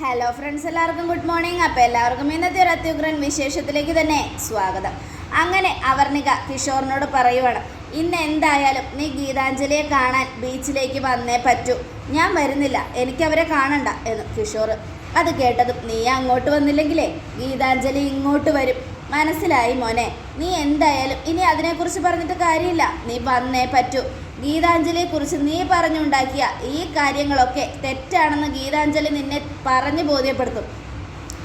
Hello friends എല്ലാവർക്കും good morning അപ്പോൾ എല്ലാവർക്കും ഇന്നത്തെ ഒരു അത്യുഗ്രൻ വിശേഷത്തിലേക്ക് തന്നെ സ്വാഗതം. അങ്ങനെ അവർണിക കിഷോറിനോട് പറയുവാണ് ഇന്ന് എന്തായാലും നീ ഗീതാഞ്ജലിയെ കാണാൻ ബീച്ചിലേക്ക് വന്നേ പറ്റൂ. ഞാൻ വരുന്നില്ല എനിക്കവരെ കാണണ്ട എന്ന് കിഷോർ അത് കേട്ടതും നീ അങ്ങോട്ട് വന്നില്ലെങ്കിലേ ഗീതാഞ്ജലി ഇങ്ങോട്ട് വരും. മനസ്സിലായി മോനെ നീ എന്തായാലും ഇനി അതിനെക്കുറിച്ച് പറഞ്ഞിട്ട് കാര്യമില്ല. നീ വന്നേ പറ്റൂ. ഗീതാഞ്ജലിയെക്കുറിച്ച് നീ പറഞ്ഞുണ്ടാക്കിയ ഈ കാര്യങ്ങളൊക്കെ തെറ്റാണെന്ന് ഗീതാഞ്ജലി നിന്നെ പറഞ്ഞു ബോധ്യപ്പെടുത്തും.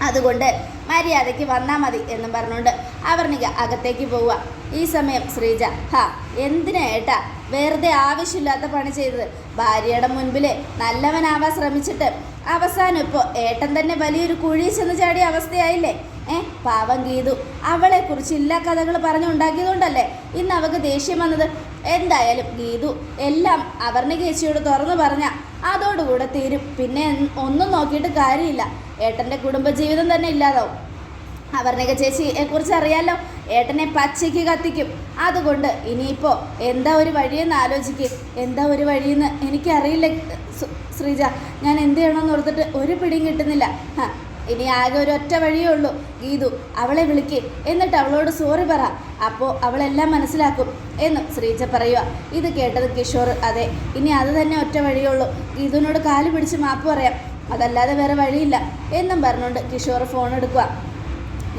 അതുകൊണ്ട് മര്യാദയ്ക്ക് വന്നാൽ മതി എന്നും പറഞ്ഞുകൊണ്ട് അവർണിക അകത്തേക്ക് പോവുക. ഈ സമയം ശ്രീജ ഹാ എന്തിനാ ഏട്ടാ വെറുതെ ആവശ്യമില്ലാത്ത പണി ചെയ്തത്? ഭാര്യയുടെ മുൻപിൽ നല്ലവനാവാൻ ശ്രമിച്ചിട്ട് അവസാനം ഇപ്പോൾ ഏട്ടൻ തന്നെ വലിയൊരു കുഴി ചെന്ന് ചാടിയ അവസ്ഥയായില്ലേ? ഏ പാവം ഗീതു. അവളെക്കുറിച്ച് ഇല്ലാ കഥകൾ പറഞ്ഞുണ്ടാക്കിയതുകൊണ്ടല്ലേ ഇന്ന് അവൾക്ക് ദേഷ്യം വന്നത്? എന്തായാലും ഗീതു എല്ലാം അവർണ ചേച്ചിയോട് തുറന്നു പറഞ്ഞ അതോടുകൂടെ തീരും. പിന്നെ ഒന്നും നോക്കിയിട്ട് കാര്യമില്ല. ഏട്ടന്റെ കുടുംബജീവിതം തന്നെ ഇല്ലാതാവും. അവർണിക ചേച്ചിയെ കുറിച്ച് അറിയാലോ ഏട്ടനെ പച്ചയ്ക്ക് കത്തിക്കും. അതുകൊണ്ട് ഇനിയിപ്പോൾ എന്താ ഒരു വഴിയെന്ന് ആലോചിക്കുക എന്താ ഒരു വഴിയെന്ന് എനിക്കറിയില്ല ശ്രീജ. ഞാൻ എന്ത് ചെയ്യണമെന്ന് ഓർത്തിട്ട് ഒരു പിടിയും കിട്ടുന്നില്ല. ഇനി ആകെ ഒരു ഒറ്റ വഴിയേ ഉള്ളൂ. ഗീതു അവളെ വിളിക്ക്. എന്നിട്ട് അവളോട് സോറി പറ. അപ്പോൾ അവളെല്ലാം മനസ്സിലാക്കും എന്ന് ശ്രീജ പറയുക ഇത് കേട്ടത് കിഷോർ. അതെ ഇനി അത് തന്നെ ഒറ്റ വഴിയേ ഉള്ളൂ. ഗീതുവിനോട് കാൽ പിടിച്ച് മാപ്പ് പറയാം. അതല്ലാതെ വേറെ വഴിയില്ല എന്നും പറഞ്ഞുകൊണ്ട് കിഷോർ ഫോൺ എടുക്കുക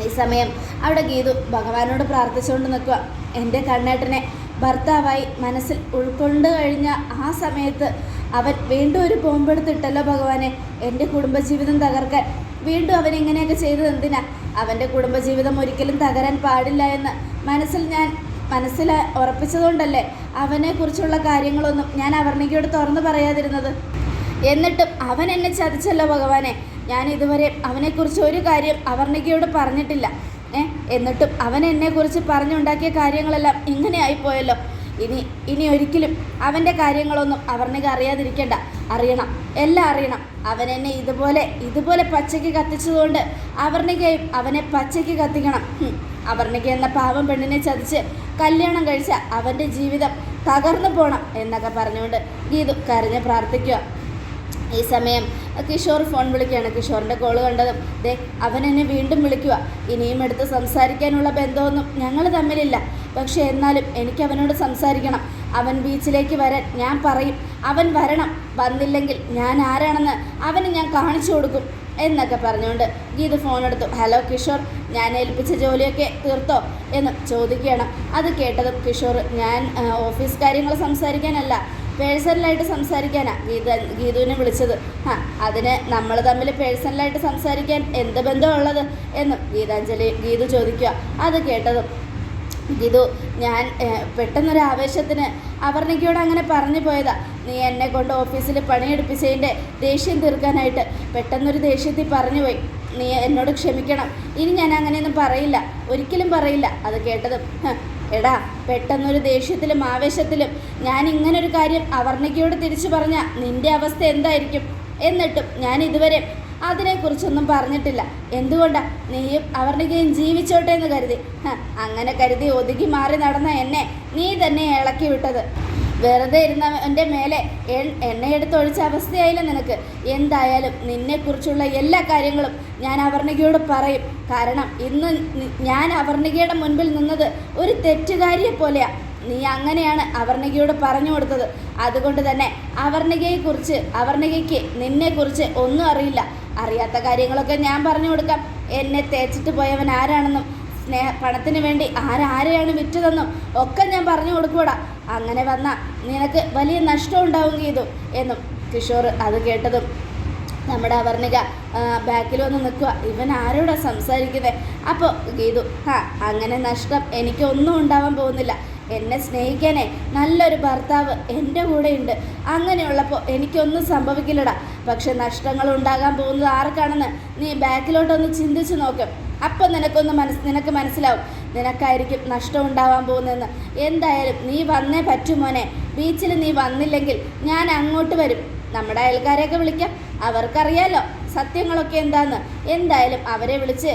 ഈ സമയം അവിടെ ഗീതു ഭഗവാനോട് പ്രാർത്ഥിച്ചുകൊണ്ട് നിൽക്കുക എന്റെ കണ്ണേട്ടനെ ഭർത്താവായി മനസ്സിൽ ഉൾക്കൊണ്ട് കഴിഞ്ഞ ആ സമയത്ത് അവൻ വീണ്ടും ഒരു ബോംബെടുത്തിട്ടല്ലോ ഭഗവാനെ. എന്റെ കുടുംബജീവിതം തകർക്കാൻ വീണ്ടും അവൻ ഇങ്ങനെയൊക്കെ ചെയ്തത് എന്തിനാ? അവന്റെ കുടുംബജീവിതം ഒരിക്കലും തകരാൻ പാടില്ല എന്ന് മനസ്സിൽ ഞാൻ മനസ്സിൽ ഉറപ്പിച്ചതുകൊണ്ടല്ലേ അവനെക്കുറിച്ചുള്ള കാര്യങ്ങളൊന്നും ഞാൻ അവർണികയോട് തുറന്നു പറയാതിരുന്നത്. എന്നിട്ടും അവൻ എന്നെ ചതിച്ചല്ലോ ഭഗവാനെ. ഞാൻ ഇതുവരെ അവനെക്കുറിച്ച് ഒരു കാര്യം അവർണികയോട് പറഞ്ഞിട്ടില്ല. ഏ എന്നിട്ടും അവൻ എന്നെക്കുറിച്ച് പറഞ്ഞുണ്ടാക്കിയ കാര്യങ്ങളെല്ലാം ഇങ്ങനെ ആയിപ്പോയല്ലോ. ഇനി ഇനി ഒരിക്കലും അവന്റെ കാര്യങ്ങളൊന്നും അവർണിക അറിയാതിരിക്കേണ്ട. അറിയണം. എല്ലാം അറിയണം. അവൻ എന്നെ ഇതുപോലെ ഇതുപോലെ പച്ചയ്ക്ക് കത്തിച്ചതുകൊണ്ട് അവർണികയും അവനെ പച്ചയ്ക്ക് കത്തിക്കണം. അവർണിക എന്ന പാവം പെണ്ണിനെ ചതിച്ച് കല്യാണം കഴിച്ച അവന്റെ ജീവിതം തകർന്നു പോണം എന്നൊക്കെ പറഞ്ഞുകൊണ്ട് ഗീതു കരഞ്ഞ് പ്രാർത്ഥിക്കുക. ഈ സമയം കിഷോർ ഫോൺ വിളിക്കുകയാണ്. കിഷോറിന്റെ കോൾ കണ്ടതും ദേ അവൻ എന്നെ വീണ്ടും വിളിക്കുക. ഇനിയും എടുത്ത് സംസാരിക്കാനുള്ള ബന്ധമൊന്നും ഞങ്ങൾ തമ്മിലില്ല. പക്ഷേ എന്നാലും എനിക്ക് അവനോട് സംസാരിക്കണം. അവൻ ബീച്ചിലേക്ക് വരാൻ ഞാൻ പറയും. അവൻ വരണം. വന്നില്ലെങ്കിൽ ഞാൻ ആരാണെന്ന് അവന് ഞാൻ കാണിച്ചു കൊടുക്കും എന്നൊക്കെ പറഞ്ഞുകൊണ്ട് ഗീത് ഫോൺ എടുത്തു. ഹലോ കിഷോർ. ഞാൻ ഏൽപ്പിച്ച ജോലിയൊക്കെ തീർത്തോ? എന്ന് ചോദിക്കുകയാണ്. അത് കേട്ടതും കിഷോർ ഞാൻ ഓഫീസ് കാര്യങ്ങൾ സംസാരിക്കാനല്ല പേഴ്സണലായിട്ട് സംസാരിക്കാനാ. ഗീത ഗീതുവിനെ വിളിച്ചത്. ആ അതിന് നമ്മൾ തമ്മിൽ പേഴ്സണലായിട്ട് സംസാരിക്കാൻ എന്ത് ബന്ധമുള്ളത് എന്നും ഗീതാഞ്ജലി ഗീതു ചോദിക്കുക. അത് കേട്ടതും ഗീതു ഞാൻ പെട്ടെന്നൊരു ആവേശത്തിന് അവർണിക്കയോട് അങ്ങനെ പറഞ്ഞു പോയതാ. നീ എന്നെ കൊണ്ട് ഓഫീസിൽ പണിയെടുപ്പിച്ചതിന്റെ ദേഷ്യം തീർക്കാനായിട്ട് പെട്ടെന്നൊരു ദേഷ്യത്തിൽ പറഞ്ഞു പോയി നീ എന്നോട് ക്ഷമിക്കണം. ഇനി ഞാൻ അങ്ങനെയൊന്നും പറയില്ല. ഒരിക്കലും പറയില്ല. അത് കേട്ടതും എടാ പെട്ടെന്നൊരു ദേഷ്യത്തിലും ആവേശത്തിലും ഞാൻ ഇങ്ങനൊരു കാര്യം അവർണിക്കയോട് തിരിച്ചു പറഞ്ഞ നിന്റെ അവസ്ഥ എന്തായിരിക്കും? എന്നിട്ടും ഞാൻ ഇതുവരെ അതിനെക്കുറിച്ചൊന്നും പറഞ്ഞിട്ടില്ല. എന്തുകൊണ്ടാ? നീയും അവർണികയും ജീവിച്ചോട്ടെ എന്ന് കരുതി. അങ്ങനെ കരുതി ഒതുങ്ങി മാറി നടന്ന എന്നെ നീ തന്നെ ഇളക്കി വിട്ടത് വെറുതെ ഇരുന്ന എന്റെ മേലെ എണ്ണയെടുത്ത് ഒഴിച്ച അവസ്ഥയായില്ല നിനക്ക്? എന്തായാലും നിന്നെക്കുറിച്ചുള്ള എല്ലാ കാര്യങ്ങളും ഞാൻ അവർണികയോട് പറയും. കാരണം ഇന്ന് ഞാൻ അവർണികയുടെ മുൻപിൽ നിന്നത് ഒരു തെറ്റുകാരിയെ പോലെയാണ് നീ അങ്ങനെയാണ് അവർണികയോട് പറഞ്ഞു കൊടുത്തത്. അതുകൊണ്ട് തന്നെ അവർണികയെക്കുറിച്ച് അവർണികയ്ക്ക് നിന്നെക്കുറിച്ച് ഒന്നും അറിയില്ല. അറിയാത്ത കാര്യങ്ങളൊക്കെ ഞാൻ പറഞ്ഞു കൊടുക്കാം. എന്നെ തേച്ചിട്ട് പോയവൻ ആരാണെന്നും സ്നേഹ പണത്തിന് വേണ്ടി ആരാരെയാണ് വിറ്റതെന്നും ഒക്കെ ഞാൻ പറഞ്ഞു കൊടുക്കൂടാ അങ്ങനെ വന്നാൽ നിനക്ക് വലിയ നഷ്ടം ഉണ്ടാവും ചെയ്തു എന്നും കിഷോർ അത് കേട്ടതും നമ്മുടെ അവർണിക ബാക്കിൽ വന്ന് നിൽക്കുക. ഇവൻ ആരോടാ സംസാരിക്കുന്നത് അപ്പോൾ ഗീതു ആ അങ്ങനെ നഷ്ടം എനിക്കൊന്നും ഉണ്ടാവാൻ പോകുന്നില്ല. എന്നെ സ്നേഹിക്കാനേ നല്ലൊരു ഭർത്താവ് എന്റെ കൂടെയുണ്ട് അങ്ങനെയുള്ളപ്പോൾ എനിക്കൊന്നും സംഭവിക്കില്ലടാ. പക്ഷെ നഷ്ടങ്ങൾ ഉണ്ടാകാൻ പോകുന്നത് ആർക്കാണെന്ന് നീ ബാക്കിലോട്ടൊന്ന് ചിന്തിച്ച് നോക്കും. അപ്പം നിനക്കൊന്ന് മനസ് നിനക്ക് മനസ്സിലാവും. നിനക്കായിരിക്കും നഷ്ടം ഉണ്ടാവാൻ പോകുന്നതെന്ന്. എന്തായാലും നീ വന്നേ പറ്റൂ മോനെ. ബീച്ചിൽ നീ വന്നില്ലെങ്കിൽ ഞാൻ അങ്ങോട്ട് വരും. നമ്മുടെ അയൽക്കാരെയൊക്കെ വിളിക്കാം. അവർക്കറിയാലോ സത്യങ്ങളൊക്കെ എന്താന്ന്. എന്തായാലും അവരെ വിളിച്ച്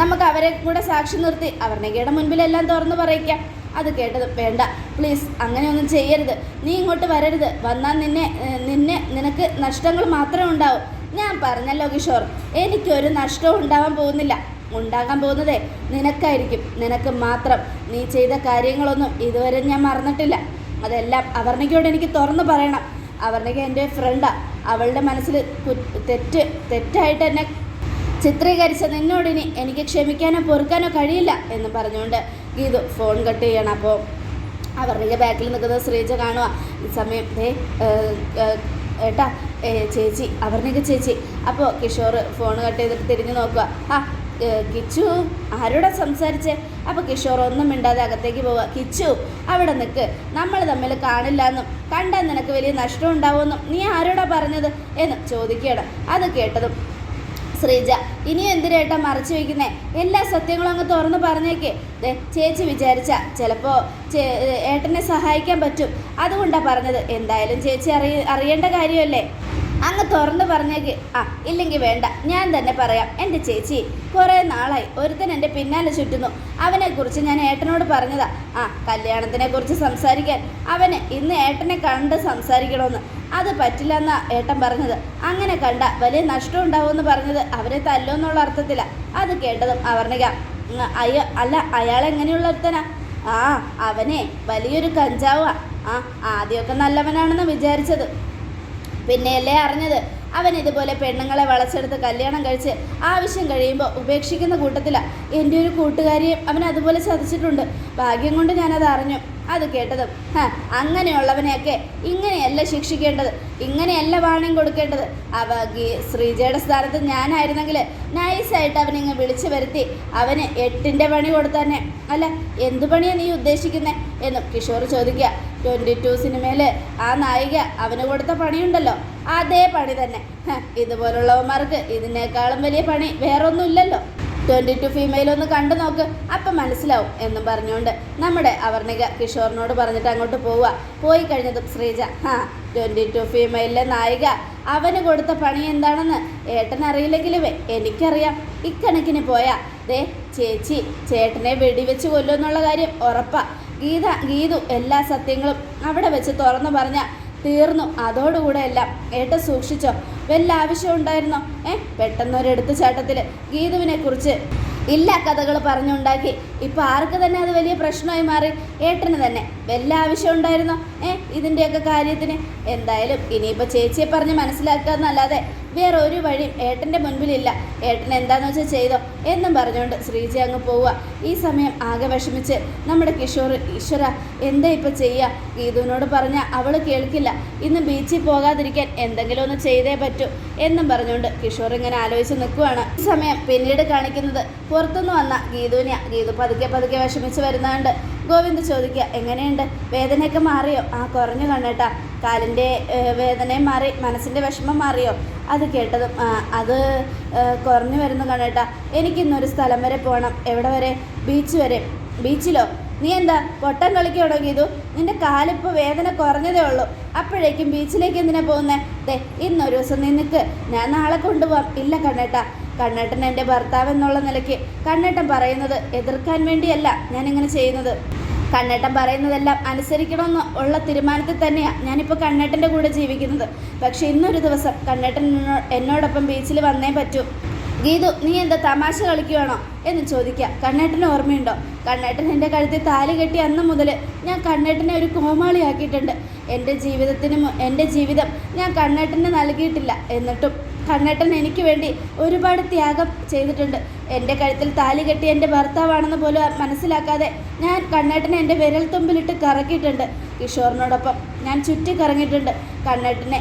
നമുക്ക് അവരെ കൂടെ സാക്ഷി നിർത്തി അവർണകയുടെ മുൻപിലെല്ലാം തുറന്നു പറയിക്കാം. അത് കേട്ടത് വേണ്ട. പ്ലീസ് അങ്ങനെയൊന്നും ചെയ്യരുത്. നീ ഇങ്ങോട്ട് വരരുത്. വന്നാൽ നിന്നെ നിന്നെ നിനക്ക് നഷ്ടങ്ങൾ മാത്രമേ ഉണ്ടാവൂ. ഞാൻ പറഞ്ഞല്ലോ കിഷോർ എനിക്കൊരു നഷ്ടവും ഉണ്ടാവാൻ പോകുന്നില്ല. ഉണ്ടാകാൻ പോകുന്നതേ നിനക്കായിരിക്കും. നിനക്ക് മാത്രം നീ ചെയ്ത കാര്യങ്ങളൊന്നും ഇതുവരെ ഞാൻ മറന്നിട്ടില്ല. അതെല്ലാം അവർണയ്ക്കോട് എനിക്ക് തുറന്നു പറയണം. അവർണയ്ക്ക് എന്റെ ഫ്രണ്ടാ അവളുടെ മനസ്സിൽ തെറ്റ് തെറ്റായിട്ട് എന്നെ ചിത്രീകരിച്ച നിന്നോടിനി എനിക്ക് ക്ഷമിക്കാനോ പൊറുക്കാനോ കഴിയില്ല എന്ന് പറഞ്ഞുകൊണ്ട് ഗീതു ഫോൺ കട്ട് ചെയ്യണം. അപ്പോൾ അവരുടെ ബാക്കിൽ നിൽക്കുന്ന ശ്രീജ കാണുക ഈ സമയം ഏട്ടാ ചേച്ചി അവർണിക ചേച്ചി. അപ്പോൾ കിഷോർ ഫോൺ കട്ട് ചെയ്തിട്ട് തിരിഞ്ഞു നോക്കുക ആ കിച്ചു ആരോടാ സംസാരിച്ചേ? അപ്പോൾ കിഷോർ ഒന്നും മിണ്ടാതെ അകത്തേക്ക് പോവുക കിച്ചു അവിടെ നിൽക്ക് നമ്മൾ തമ്മിൽ കാണില്ല എന്നും കണ്ടാൽ നിനക്ക് വലിയ നഷ്ടം ഉണ്ടാവുമെന്നും നീ ആരോടാ പറഞ്ഞത് എന്ന് ചോദിക്കുകയാണ്. അത് കേട്ടതും ശ്രീജ ഇനി എന്തിനേട്ടാ മറച്ചു വയ്ക്കുന്നേ എല്ലാ സത്യങ്ങളും അങ്ങ് തുറന്ന് പറഞ്ഞേക്കേ. ചേച്ചി വിചാരിച്ച ചിലപ്പോൾ ഏട്ടനെ സഹായിക്കാൻ പറ്റും. അതുകൊണ്ടാണ് പറഞ്ഞത്. എന്തായാലും ചേച്ചി അറിയ അറിയേണ്ട കാര്യമല്ലേ? അങ്ങ് തുറന്നു പറഞ്ഞേക്ക്. ആ ഇല്ലെങ്കിൽ വേണ്ട. ഞാൻ തന്നെ പറയാം. എന്റെ ചേച്ചി കുറേ നാളായി ഒരുത്തൻ എന്റെ പിന്നാലെ ചുറ്റുന്നു. അവനെക്കുറിച്ച് ഞാൻ ഏട്ടനോട് പറഞ്ഞതാ. ആ കല്യാണത്തിനെ കുറിച്ച് സംസാരിക്കാൻ. അവന് ഇന്ന് ഏട്ടനെ കണ്ട് സംസാരിക്കണമെന്ന് അത് പറ്റില്ല എന്നാ ഏട്ടൻ പറഞ്ഞത്. അങ്ങനെ കണ്ട വലിയ നഷ്ടം ഉണ്ടാവുമെന്ന് പറഞ്ഞത് അവരെ തല്ലുമെന്നുള്ള അർത്ഥത്തില. അത് കേട്ടതും അവർണിക. അയ്യ അല്ല അയാൾ എങ്ങനെയുള്ള ഒരുത്തനാ? ആ അവനെ വലിയൊരു കഞ്ചാവാ. ആ ആദ്യമൊക്കെ നല്ലവനാണെന്ന് വിചാരിച്ചത്. പിന്നെയല്ലേ അറിഞ്ഞത്? അവൻ ഇതുപോലെ പെണ്ണുങ്ങളെ വളച്ചെടുത്ത് കല്യാണം കഴിച്ച് ആവശ്യം കഴിയുമ്പോൾ ഉപേക്ഷിക്കുന്ന കൂട്ടത്തിലാണ് എന്റെ ഒരു കൂട്ടുകാരിയെ അവൻ അതുപോലെ ചതിച്ചിട്ടുണ്ട്. ഭാഗ്യം കൊണ്ട് ഞാനത് അറിഞ്ഞു. അത് കേട്ടതും അങ്ങനെയുള്ളവനെയൊക്കെ ഇങ്ങനെയല്ല ശിക്ഷിക്കേണ്ടത് ഇങ്ങനെയല്ല വാണിയും കൊടുക്കേണ്ടത്. അവ ശ്രീജയുടെ സ്ഥാനത്ത് ഞാനായിരുന്നെങ്കിൽ നൈസായിട്ട് അവനിങ്ങ് വിളിച്ചു വരുത്തി അവന് എട്ടിന്റെ പണി കൊടുത്തന്നെ. അല്ല എന്ത് പണിയാണ് നീ ഉദ്ദേശിക്കുന്നത് എന്നും കിഷോർ ചോദിക്കുക. ട്വന്റി ടു സിനിമയിൽ ആ നായിക അവന് കൊടുത്ത പണിയുണ്ടല്ലോ. അതേ പണി തന്നെ. ഇതുപോലുള്ളവന്മാർക്ക് ഇതിനേക്കാളും വലിയ പണി വേറൊന്നുമില്ലല്ലോ. ട്വന്റി ടു ഫീമെയിൽ ഒന്ന് കണ്ടു നോക്ക് അപ്പം മനസ്സിലാവും എന്നും പറഞ്ഞുകൊണ്ട് നമ്മുടെ അവർണിക കിഷോറിനോട് പറഞ്ഞിട്ട് അങ്ങോട്ട് പോവുക. പോയി കഴിഞ്ഞതും ശ്രീജ ഹാ ട്വന്റി ടു ഫീമെയിലിലെ നായിക അവന് കൊടുത്ത പണി എന്താണെന്ന് ഏട്ടൻ അറിയില്ലെങ്കിലും എനിക്കറിയാം. ഇക്കണക്കിന് പോയാ. ദേ ചേച്ചി ചേട്ടനെ വെടിവെച്ച് കൊല്ലുമെന്നുള്ള കാര്യം ഉറപ്പാ. ഗീത ഗീതു എല്ലാ സത്യങ്ങളും അവിടെ വെച്ച് തുറന്നു പറഞ്ഞ തീർന്നു. അതോടുകൂടെ എല്ലാം ഏട്ട സൂക്ഷിച്ചോ? വല്ല ആവശ്യം ഉണ്ടായിരുന്നോ? ഏ പെട്ടെന്നൊരെടുത്ത് ചാട്ടത്തിൽ ഗീതുവിനെ കുറിച്ച് ഇല്ല കഥകൾ പറഞ്ഞുണ്ടാക്കി. ഇപ്പം ആർക്ക് തന്നെ അത് വലിയ പ്രശ്നമായി മാറി? ഏട്ടന് തന്നെ. വല്ല ആവശ്യം ഉണ്ടായിരുന്നോ? ഏ ഇതിന്റെയൊക്കെ കാര്യത്തിന്? എന്തായാലും ഇനിയിപ്പോൾ ചേച്ചിയെ പറഞ്ഞ് മനസ്സിലാക്കുക എന്നല്ലാതെ വേറെ ഒരു വഴിയും ഏട്ടന്റെ മുൻപിലില്ല. ഏട്ടൻ എന്താണെന്ന് വെച്ചാൽ ചെയ്തോ? എന്നും പറഞ്ഞുകൊണ്ട് ശ്രീജി അങ്ങ് പോവുക. ഈ സമയം ആകെ വിഷമിച്ച് നമ്മുടെ കിഷോർ ഈശ്വര എന്താ ഇപ്പം ചെയ്യുക ഗീതുവിനോട് പറഞ്ഞാൽ അവൾ കേൾക്കില്ല. ഇന്ന് ബീച്ചിൽ പോകാതിരിക്കാൻ എന്തെങ്കിലും ഒന്ന് ചെയ്തേ പറ്റൂ എന്നും പറഞ്ഞുകൊണ്ട് കിഷോർ ഇങ്ങനെ ആലോചിച്ച് നിൽക്കുവാണ്. ഈ സമയം പിന്നീട് കാണിക്കുന്നത് പുറത്തുനിന്ന് വന്ന ഗീതുവിനെ ഗീതു പതുക്കെ പതുക്കെ വിഷമിച്ച് വരുന്നതുകൊണ്ട് ഗോവിന്ദ് ചോദിക്കുക എങ്ങനെയുണ്ട്? വേദനയൊക്കെ മാറിയോ? ആ കുറഞ്ഞു കണ്ണേട്ടാ. കാലിന്റെ വേദനയും മാറി. മനസ്സിന്റെ വിഷമം മാറിയോ? അത് കേട്ടതും അത് കുറഞ്ഞു വരുന്നു കണ്ടേട്ടാ എനിക്കിന്നൊരു സ്ഥലം വരെ പോകണം എവിടെ വരെ? ബീച്ച് വരെ. ബീച്ചിലോ നീ എന്താ പൊട്ടം കളിക്കണോ ഗീതു? നിന്റെ കാലിപ്പോൾ വേദന കുറഞ്ഞതേ ഉള്ളൂ. അപ്പോഴേക്കും ബീച്ചിലേക്ക് എന്തിനാ പോകുന്നേ? ദേ ഇന്നൊരു ദിവസം നിനക്ക് ഞാൻ നാളെ കൊണ്ടുപോകാം ഇല്ല കണ്ണേട്ട. കണ്ണേട്ടൻ എന്റെ ഭർത്താവ് എന്നുള്ള നിലയ്ക്ക് കണ്ണേട്ടൻ പറയുന്നത് എതിർക്കാൻ വേണ്ടിയല്ല ഞാനിങ്ങനെ ചെയ്യുന്നത്. കണ്ണേട്ടൻ പറയുന്നതെല്ലാം അനുസരിക്കണമെന്ന് ഉള്ള തീരുമാനത്തിൽ തന്നെയാണ് ഞാനിപ്പോൾ കണ്ണേട്ടന്റെ കൂടെ ജീവിക്കുന്നത്. പക്ഷേ ഇന്നൊരു ദിവസം കണ്ണേട്ടൻ എന്നോ- എന്നോടൊപ്പം ബീച്ചിൽ വന്നേ പറ്റൂ. ഗീതു നീ എന്താ തമാശ കളിക്കുവാണോ? എന്ന് ചോദിക്കുക കണ്ണേട്ടന് ഓർമ്മയുണ്ടോ? കണ്ണേട്ടൻ എന്റെ കഴുത്തിൽ താലി കെട്ടി അന്ന് മുതൽ ഞാൻ കണ്ണേട്ടനെ ഒരു കോമാളിയാക്കിയിട്ടുണ്ട്. എന്റെ ജീവിതത്തിന് എന്റെ ജീവിതം ഞാൻ കണ്ണേട്ടന് നൽകിയിട്ടില്ല. എന്നിട്ടും കണ്ണേട്ടൻ എനിക്ക് വേണ്ടി ഒരുപാട് ത്യാഗം ചെയ്തിട്ടുണ്ട്. എന്റെ കഴുത്തിൽ താലി കെട്ടി എന്റെ ഭർത്താവാണെന്ന് പോലും മനസ്സിലാക്കാതെ ഞാൻ കണ്ണേട്ടനെ എന്റെ വിരൽ തുമ്പിലിട്ട് കറക്കിയിട്ടുണ്ട്. കിഷോറിനോടൊപ്പം ഞാൻ ചുറ്റി കറങ്ങിയിട്ടുണ്ട്. കണ്ണേട്ടനെ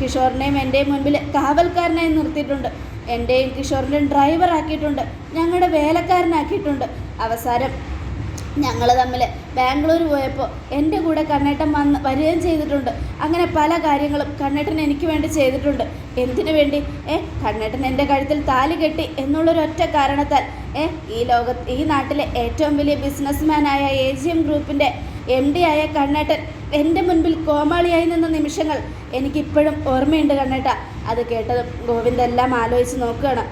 കിഷോറിനെയും എന്റെയും മുൻപിൽ കാവൽക്കാരനായി നിർത്തിയിട്ടുണ്ട്. എന്റെയും കിഷോറിന്റെയും ഡ്രൈവറാക്കിയിട്ടുണ്ട് ഞങ്ങളുടെ വേലക്കാരനാക്കിയിട്ടുണ്ട്. അവസാനം ഞങ്ങൾ തമ്മിൽ ബാംഗ്ലൂർ പോയപ്പോൾ എന്റെ കൂടെ കണ്ണേട്ടൻ വന്ന് വരികയും ചെയ്തിട്ടുണ്ട്. അങ്ങനെ പല കാര്യങ്ങളും കണ്ണേട്ടൻ എനിക്ക് വേണ്ടി ചെയ്തിട്ടുണ്ട്. എന്തിനു വേണ്ടി? ഏ കണ്ണേട്ടൻ എന്റെ കഴുത്തിൽ താലി കെട്ടി എന്നുള്ളൊരൊറ്റ കാരണത്താൽ ഏ ഈ ലോക ഈ നാട്ടിലെ ഏറ്റവും വലിയ ബിസിനസ്മാനായ എ ജി എം ഗ്രൂപ്പിന്റെ എം ഡി ആയ കണ്ണേട്ടൻ എന്റെ മുൻപിൽ കോമാളിയായി നിന്ന നിമിഷങ്ങൾ എനിക്കിപ്പോഴും ഓർമ്മയുണ്ട് കണ്ണേട്ട. അത് കേട്ടതും ഗോവിന്ദെല്ലാം ആലോചിച്ച് നോക്കുകയാണ്.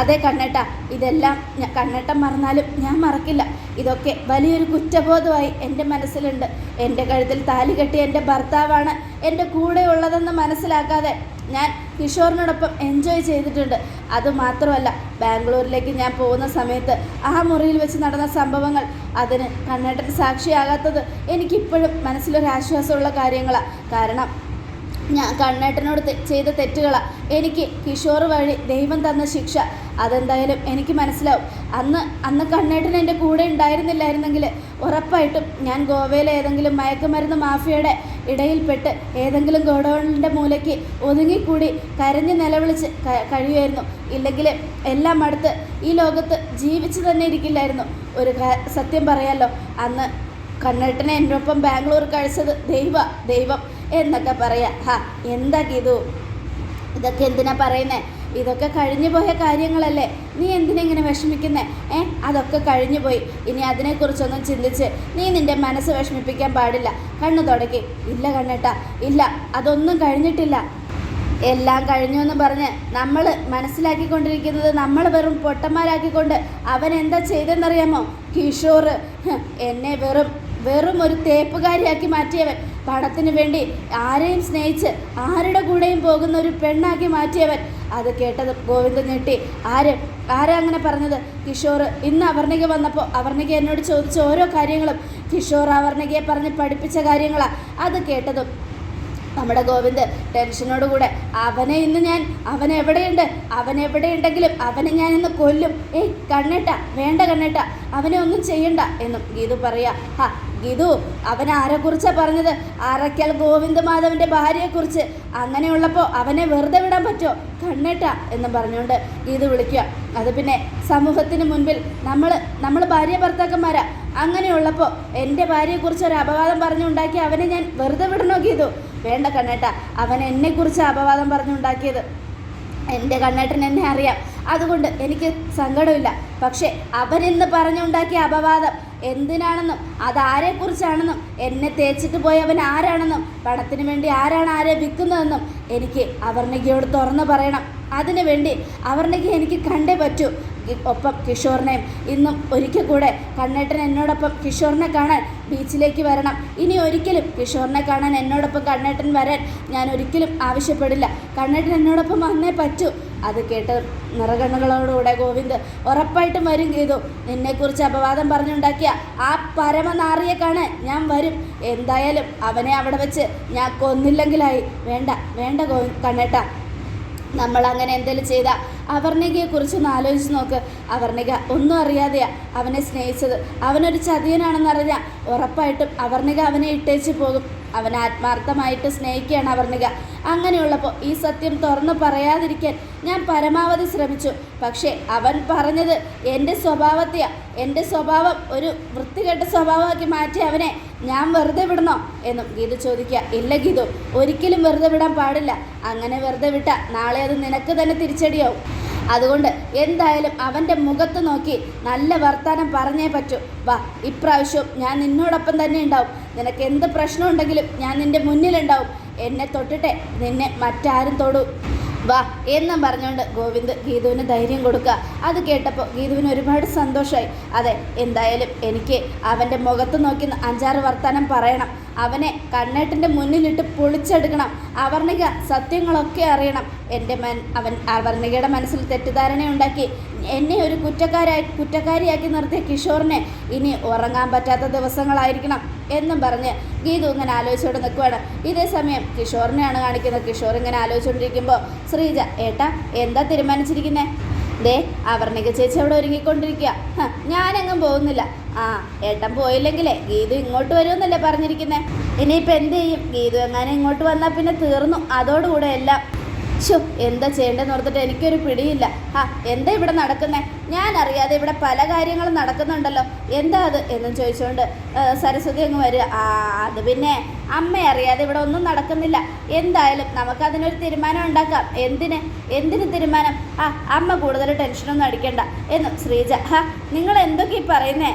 അതെ കണ്ണേട്ട ഇതെല്ലാം കണ്ണേട്ടൻ മറന്നാലും ഞാൻ മറക്കില്ല. ഇതൊക്കെ വലിയൊരു കുറ്റബോധമായി എന്റെ മനസ്സിലുണ്ട്. എന്റെ കഴുത്തിൽ താലി കെട്ടി എന്റെ ഭർത്താവാണ് എന്റെ കൂടെ ഉള്ളതെന്ന് മനസ്സിലാക്കാതെ ഞാൻ കിഷോറിനോടൊപ്പം എൻജോയ് ചെയ്തിട്ടുണ്ട്. അതുമാത്രമല്ല ബാംഗ്ലൂരിലേക്ക് ഞാൻ പോകുന്ന സമയത്ത് ആ മുറിയിൽ വെച്ച് നടന്ന സംഭവങ്ങൾ അതിന് കണ്ണേട്ടൻ സാക്ഷിയാകാത്തത് എനിക്കിപ്പോഴും മനസ്സിലൊരാശ്വാസമുള്ള കാര്യങ്ങളാണ് കാരണം ഞാൻ കണ്ണേട്ടനോട് ചെയ്ത തെറ്റുകളാണ് എനിക്ക് കിഷോർ വഴി ദൈവം തന്ന ശിക്ഷ അതെന്തായാലും എനിക്ക് മനസ്സിലാവും. അന്ന് അന്ന് കണ്ണേട്ടൻ എന്റെ കൂടെ ഉണ്ടായിരുന്നില്ലായിരുന്നെങ്കിൽ ഉറപ്പായിട്ടും ഞാൻ ഗോവയിലെ ഏതെങ്കിലും മയക്കുമരുന്ന് മാഫിയയുടെ ഇടയിൽപ്പെട്ട് ഏതെങ്കിലും ഗോഡൗണിന്റെ മൂലയ്ക്ക് ഒതുങ്ങിക്കൂടി കരഞ്ഞ് നിലവിളിച്ച് കഴിയുമായിരുന്നു. ഇല്ലെങ്കിൽ എല്ലാം അടുത്ത് ഈ ലോകത്ത് ജീവിച്ചു തന്നെ ഇരിക്കില്ലായിരുന്നു. ഒരു സത്യം പറയാലോ അന്ന് കണ്ണേട്ടനെ എന്റെ ഒപ്പം ബാംഗ്ലൂർ കഴിച്ചത് ദൈവ ദൈവം എന്നൊക്കെ പറയാം. ഹാ എന്താ ഗീതു? ഇതൊക്കെ എന്തിനാ പറയുന്നേ? ഇതൊക്കെ കഴിഞ്ഞു പോയ കാര്യങ്ങളല്ലേ? നീ എന്തിനെങ്ങനെ വിഷമിക്കുന്നേ? ഏ? അതൊക്കെ കഴിഞ്ഞു പോയി. ഇനി അതിനെക്കുറിച്ചൊന്നും ചിന്തിച്ച് നീ നിന്റെ മനസ്സ് വിഷമിപ്പിക്കാൻ പാടില്ല. കണ്ണു തുടക്കി. ഇല്ല കണ്ണേട്ട ഇല്ല. അതൊന്നും കഴിഞ്ഞിട്ടില്ല. എല്ലാം കഴിഞ്ഞു എന്ന് പറഞ്ഞ് നമ്മൾ മനസ്സിലാക്കിക്കൊണ്ടിരിക്കുന്നത് നമ്മൾ വെറും പൊട്ടന്മാരാക്കിക്കൊണ്ട് അവൻ എന്താ ചെയ്തെന്നറിയാമോ? കിഷോർ എന്നെ വെറും വെറും ഒരു തേപ്പുകാരിയാക്കി മാറ്റിയവൻ. പണത്തിന് വേണ്ടി ആരെയും സ്നേഹിച്ച് ആരുടെ കൂടെയും പോകുന്ന ഒരു പെണ്ണാക്കി മാറ്റിയവൻ. അത് കേട്ടത് ഗോവിന്ദൻ ഞെട്ടി. ആര്? ആരാ അങ്ങനെ പറഞ്ഞത്? കിഷോർ ഇന്ന് അവർണിക വന്നപ്പോൾ അവർണിക എന്നോട് ചോദിച്ച ഓരോ കാര്യങ്ങളും കിഷോർ അവർണികയെ പറഞ്ഞ് പഠിപ്പിച്ച കാര്യങ്ങളാണ് അത് കേട്ടതും നമ്മുടെ ഗോവിന്ദ് ടെൻഷനോടുകൂടെ അവനെ ഇന്ന് ഞാൻ അവൻ എവിടെയുണ്ട്? അവൻ എവിടെയുണ്ടെങ്കിലും അവനെ ഞാൻ ഇന്ന് കൊല്ലും. ഏയ് കണ്ണേട്ട വേണ്ട കണ്ണേട്ട അവനെ ഒന്നും ചെയ്യണ്ട എന്നും ഗീതു പറയാ. ഹാ ഗീതു അവൻ ആരെക്കുറിച്ചാ പറഞ്ഞത്? ആരയ്ക്കാൽ ഗോവിന്ദ മാധവന്റെ ഭാര്യയെക്കുറിച്ച് അങ്ങനെയുള്ളപ്പോൾ അവനെ വെറുതെ വിടാൻ പറ്റുമോ കണ്ണേട്ട എന്ന് പറഞ്ഞുകൊണ്ട് ഗീതു വിളിക്കുക. അത് പിന്നെ സമൂഹത്തിന് മുൻപിൽ നമ്മൾ നമ്മൾ ഭാര്യ ഭർത്താക്കന്മാരാ. അങ്ങനെയുള്ളപ്പോൾ എന്റെ ഭാര്യയെക്കുറിച്ച് ഒരു അപവാദം പറഞ്ഞുണ്ടാക്കി അവനെ ഞാൻ വെറുതെ വിടണോ ഗീതു? വേണ്ട കണ്ണേട്ട അവൻ എന്നെക്കുറിച്ച് അപവാദം പറഞ്ഞുണ്ടാക്കിയത്. എന്റെ കണ്ണേട്ടൻ എന്നെ അറിയാം. അതുകൊണ്ട് എനിക്ക് സങ്കടമില്ല. പക്ഷേ അവനെന്ന് പറഞ്ഞുണ്ടാക്കിയ അപവാദം എന്തിനാണെന്നും അതാരെക്കുറിച്ചാണെന്നും എന്നെ തേച്ചിട്ട് പോയവൻ ആരാണെന്നും പണത്തിന് വേണ്ടി ആരാണ് ആരെ വിൽക്കുന്നതെന്നും എനിക്ക് അവർണികയോട് തുറന്നു പറയണം. അതിനു വേണ്ടി അവർണിക എനിക്ക് കണ്ടേ പറ്റൂ. ഒപ്പം കിഷോറിനെയും ഇന്നും ഒരിക്കൽ കൂടെ കണ്ണേട്ടൻ എന്നോടൊപ്പം കിഷോറിനെ കാണാൻ ബീച്ചിലേക്ക് വരണം. ഇനി ഒരിക്കലും കിഷോറിനെ കാണാൻ എന്നോടൊപ്പം കണ്ണേട്ടൻ വരാൻ ഞാൻ ഒരിക്കലും ആവശ്യപ്പെടില്ല. കണ്ണേട്ടൻ എന്നോടൊപ്പം വന്നേ പറ്റൂ. അത് കേട്ട് നിറകണ്ണുകളോടുകൂടെ ഗോവിന്ദ് ഉറപ്പായിട്ടും വരും ഗീതു. നിന്നെക്കുറിച്ച് അപവാദം പറഞ്ഞുണ്ടാക്കിയ ആ പരമനാറിയെ കാണാൻ ഞാൻ വരും. എന്തായാലും അവനെ അവിടെ വെച്ച് ഞാൻ കൊന്നില്ലെങ്കിലായി. വേണ്ട വേണ്ട ഗോ കണ്ണേട്ട. നമ്മൾ അങ്ങനെ എന്തെങ്കിലും ചെയ്ത അവർണികയെക്കുറിച്ചൊന്ന് ആലോചിച്ച് നോക്ക്. അവർണിക ഒന്നും അറിയാതെയാ അവനെ സ്നേഹിച്ചത്. അവനൊരു ചതിയനാണെന്നറിഞ്ഞാൽ ഉറപ്പായിട്ടും അവർണിക അവനെ ഇട്ടേച്ച് പോകും. അവൻ ആത്മാർത്ഥമായിട്ട് സ്നേഹിക്കുകയാണ് അവർണിക അങ്ങനെയുള്ളപ്പോൾ ഈ സത്യം തുറന്നു പറയാതിരിക്കാൻ ഞാൻ പരമാവധി ശ്രമിച്ചു. പക്ഷേ അവൻ പറഞ്ഞത് എന്റെ സ്വഭാവത്തെയാണ് എന്റെ സ്വഭാവം ഒരു വൃത്തികെട്ട സ്വഭാവമാക്കി മാറ്റി അവനെ ഞാൻ വെറുതെ വിടണോ എന്നും ഗീതു ചോദിക്കുക. ഇല്ല ഗീതു ഒരിക്കലും വെറുതെ വിടാൻ പാടില്ല. അങ്ങനെ വെറുതെ വിട്ട നാളെ അത് നിനക്ക് തന്നെ തിരിച്ചടിയാവും. അതുകൊണ്ട് എന്തായാലും അവന്റെ മുഖത്ത് നോക്കി നല്ല വർത്താനം പറഞ്ഞേ പറ്റൂ. വാ ഇപ്രാവശ്യവും ഞാൻ നിന്നോടൊപ്പം തന്നെ ഉണ്ടാവും. നിനക്ക് എന്ത് പ്രശ്നമുണ്ടെങ്കിലും ഞാൻ നിന്റെ മുന്നിലുണ്ടാവും എന്നെ തൊട്ടിട്ടെ നിന്നെ മറ്റാരും തൊടൂ. വാ എന്നും പറഞ്ഞുകൊണ്ട് ഗോവിന്ദ് ഗീതുവിന് ധൈര്യം കൊടുക്കുക അത് കേട്ടപ്പോൾ ഗീതുവിന് ഒരുപാട് സന്തോഷമായി അതെ എന്തായാലും എനിക്ക് അവന്റെ മുഖത്ത് നോക്കി അഞ്ചാറ് വർത്താനം പറയണം. അവനെ കണ്ണേട്ടിന്റെ മുന്നിലിട്ട് പൊളിച്ചെടുക്കണം. അവർണിക സത്യങ്ങളൊക്കെ അറിയണം. എന്റെ മൻ അവൻ അവർണികയുടെ മനസ്സിൽ തെറ്റിദ്ധാരണയുണ്ടാക്കി. എന്നെ ഒരു കുറ്റക്കാരായി കുറ്റക്കാരിയാക്കി നിർത്തിയ കിഷോറിനെ ഇനി ഉറങ്ങാൻ പറ്റാത്ത ദിവസങ്ങളായിരിക്കണം എന്നും പറഞ്ഞ് ഗീതു ഇങ്ങനെ ആലോചിച്ചുകൊണ്ട് നിൽക്കുവാണ്. ഇതേ സമയം കിഷോറിനെയാണ് കാണിക്കുന്നത്. കിഷോർ ഇങ്ങനെ ആലോചിച്ചുകൊണ്ടിരിക്കുമ്പോൾ ശ്രീജ ഏട്ടാ എന്താ തീരുമാനിച്ചിരിക്കുന്നത് ദേ അവർണിക ചേച്ചി അവിടെ ഒരുങ്ങിക്കൊണ്ടിരിക്കുക ഞാനങ്ങും പോകുന്നില്ല. ആ ഏട്ടൻ പോയില്ലെങ്കിലേ ഗീതു ഇങ്ങോട്ട് വരുമെന്നല്ലേ പറഞ്ഞിരിക്കുന്നേ. ഇനിയിപ്പോൾ എന്ത് ചെയ്യും? ഗീതു എങ്ങാനും ഇങ്ങോട്ട് വന്നാൽ പിന്നെ തീർന്നു. അതോടുകൂടെ എല്ലാം. ഷോ എന്താ ചെയ്യേണ്ടതെന്ന് ഓർത്തിട്ട് എനിക്കൊരു പിടിയില്ല. ആ എന്താ ഇവിടെ നടക്കുന്നേ? ഞാൻ അറിയാതെ ഇവിടെ പല കാര്യങ്ങളും നടക്കുന്നുണ്ടല്ലോ. എന്താ അത്? എന്നും ചോദിച്ചുകൊണ്ട് സരസ്വതി അങ്ങ് വരിക. ആ അത് പിന്നെ അമ്മ അറിയാതെ ഇവിടെ ഒന്നും നടക്കുന്നില്ല. എന്തായാലും നമുക്കതിനൊരു തീരുമാനം ഉണ്ടാക്കാം. എന്തിന്? എന്തിന് തീരുമാനം? ആ അമ്മ കൂടുതൽ ടെൻഷനൊന്നും അടിക്കണ്ട. എന്നും ശ്രീജ ഹാ നിങ്ങൾ എന്തൊക്കെ ഈ പറയുന്നേ?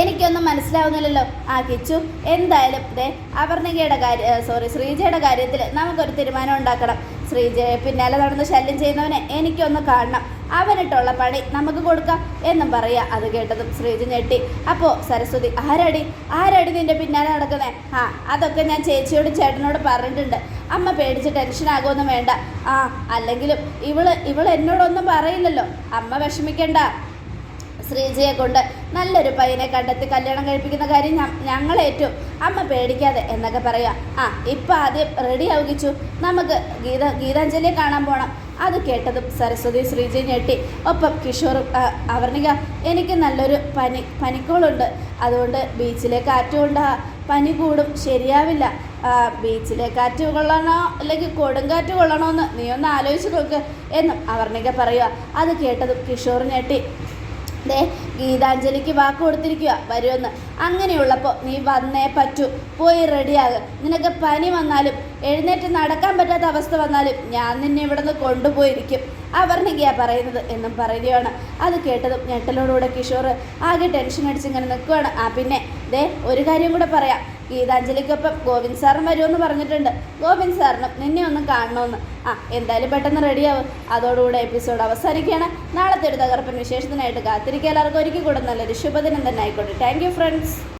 എനിക്കൊന്നും മനസ്സിലാവുന്നില്ലല്ലോ. ആ കിച്ചു എന്തായാലും ദേ അപർണികയുടെ കാര്യ സോറി ശ്രീജയുടെ കാര്യത്തിൽ നമുക്കൊരു തീരുമാനം ഉണ്ടാക്കണം. ശ്രീജയെ പിന്നാലെ നടന്ന് ശല്യം ചെയ്യുന്നവനെ എനിക്കൊന്ന് കാണണം. അവനിട്ടുള്ള പണി നമുക്ക് കൊടുക്കാം എന്നും പറയുക അത് കേട്ടതും ശ്രീജി ഞെട്ടി. അപ്പോൾ സരസ്വതി ആരടി? ആരടി നിന്റെ പിന്നാലെ നടക്കുന്നേ? ആ അതൊക്കെ ഞാൻ ചേച്ചിയോട് ചേട്ടനോട് പറഞ്ഞിട്ടുണ്ട്. അമ്മ പേടിച്ച് ടെൻഷൻ ആകുമൊന്നും വേണ്ട. ആ അല്ലെങ്കിലും ഇവൾ ഇവൾ എന്നോടൊന്നും പറയില്ലല്ലോ. അമ്മ വിഷമിക്കണ്ട. ശ്രീജയെ കൊണ്ട് നല്ലൊരു പയ്യനെ കണ്ടെത്തി കല്യാണം കഴിപ്പിക്കുന്ന കാര്യം ഞങ്ങളേറ്റു. അമ്മ പേടിക്കാതെ എന്നൊക്കെ പറയാം. ആ ഇപ്പം ആദ്യം റെഡി ആവുകിച്ചു നമുക്ക് ഗീത ഗീതാഞ്ജലിയെ കാണാൻ പോണം. അത് കേട്ടതും സരസ്വതി ശ്രീജ ഞെട്ടി. ഒപ്പം കിഷോറും അവർണിക എനിക്ക് നല്ലൊരു പനി പനിക്കോളുണ്ട്. അതുകൊണ്ട് ബീച്ചിലെ കാറ്റ് കൊണ്ട് ആ പനി കൂടും. ശരിയാവില്ല. ബീച്ചിലെ കാറ്റ് കൊള്ളണോ? അല്ലെങ്കിൽ കൊടുങ്കാറ്റ് കൊള്ളണോ എന്ന് നീ ഒന്ന് ആലോചിച്ച് നോക്ക് എന്നും അവർണിക പറയുക. അത് കേട്ടതും കിഷോർ ഞെട്ടി. ദേ ഗീതാഞ്ജലിക്ക് വാക്ക് കൊടുത്തിരിക്കുക. വരുമെന്ന് അങ്ങനെയുള്ളപ്പോൾ നീ വന്നേ പറ്റൂ. പോയി റെഡിയാകുക നിനക്ക് പനി വന്നാലും എഴുന്നേറ്റ് നടക്കാൻ പറ്റാത്ത അവസ്ഥ വന്നാലും ഞാൻ നിന്നെ ഇവിടെ നിന്ന് കൊണ്ടുപോയിരിക്കും അവർണിക്കാ പറയുന്നത് എന്നും പറയുകയാണ്. അത് കേട്ടതും ഞെട്ടലോടുകൂടെ കിഷോർ ആകെ ടെൻഷൻ അടിച്ച് ഇങ്ങനെ നിൽക്കുകയാണ് ആ പിന്നെ ദേ ഒരു കാര്യം കൂടെ പറയാം. ഗീതാഞ്ജലിക്കൊപ്പം ഗോവിന്ദ് സാറും വരുമെന്ന് പറഞ്ഞിട്ടുണ്ട്. ഗോവിന്ദ് സാറിനും നിന്നെ ഒന്ന് കാണണമെന്ന്. ആ എന്തായാലും പെട്ടെന്ന് റെഡിയാവും. അതോടുകൂടെ എപ്പിസോഡ് അവസാനിക്കുകയാണ്. നാളത്തെ ഒരു തകർപ്പൻ വിശേഷത്തിനായിട്ട് കാത്തിരിക്കുക. എല്ലാവർക്കും ഒരുക്കി കൂടെ നല്ലൊരു ശുഭദിനം തന്നെ ആയിക്കോട്ടെ. Thank friends